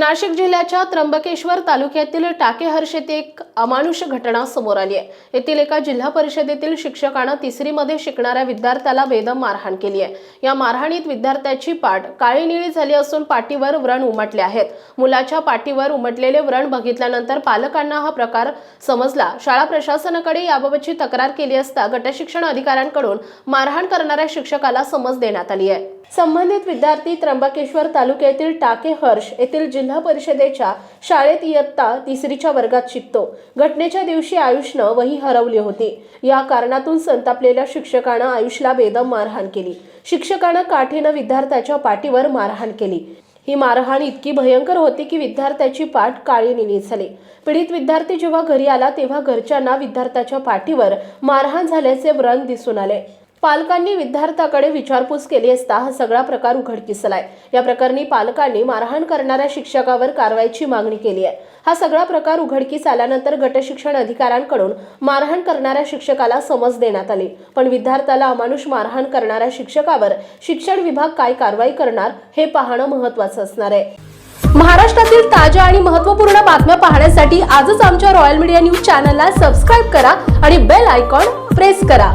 नाशिक जिल्ह्याच्या त्र्यंबकेश्वर तालुक्यातील टाकेहर्ष येथे एक अमानुष घटना समोर आली आहे. येथील एका जिल्हा परिषदेतील शिक्षकानं तिसरीमध्ये शिकणाऱ्या विद्यार्थ्याला बेदम मारहाण केली आहे. या मारहाणीत विद्यार्थ्याची पाठ काळी निळी झाली असून पाठीवर व्रण उमटले आहेत. मुलाच्या पाठीवर उमटलेले व्रण बघितल्यानंतर पालकांना हा प्रकार समजला. शाळा प्रशासनाकडे याबाबतची तक्रार केली असता गटशिक्षण अधिकाऱ्यांकडून मारहाण करणाऱ्या शिक्षकाला समज देण्यात आली आहे. संबंधित विद्यार्थी त्र्यंबकेश्वर तालुक्यातील टाके हर्ष येथील जिल्हा परिषदेच्या शाळेत इयत्ता तिसरीच्या वर्गात शिकतो. घटनेच्या दिवशी आयुषनं वही हरवली होती. या कारणातून संतापलेल्या शिक्षकानं आयुषला बेदम मारहाण केली. शिक्षकानं काठीनं विद्यार्थ्याच्या पाठीवर मारहाण केली. ही मारहाण इतकी भयंकर होती की विद्यार्थ्याची पाठ काळी निळी झाली पीडित विद्यार्थी जेव्हा घरी आला तेव्हा घरच्यांना विद्यार्थ्याच्या पाठीवर मारहाण झाल्याचे व्रण दिसून आले. पालकांनी विद्यार्थ्याकडे विचारपूस केली असता हा सगळा प्रकार उघडकीस आलाय. या प्रकरणी पालकांनी मारहाण करणाऱ्या शिक्षकावर कारवाईची मागणी केली आहे. हा सगळा प्रकार उघडकीस आल्यानंतर गटशिक्षण अधिकाऱ्यांकडून मारहाण करणाऱ्या शिक्षकाला समज देण्यात आली. पण विद्यार्थ्याला अमानुष मारहाण करणाऱ्या शिक्षकावर शिक्षण विभाग काय कारवाई करणार हे पाहणं महत्वाचं असणार आहे. महाराष्ट्रातील ताज्या आणि महत्त्वपूर्ण बातम्या पाहण्यासाठी आजच आमच्या रॉयल मीडिया न्यूज चॅनलला सबस्क्राईब करा आणि बेल आयकॉन प्रेस करा.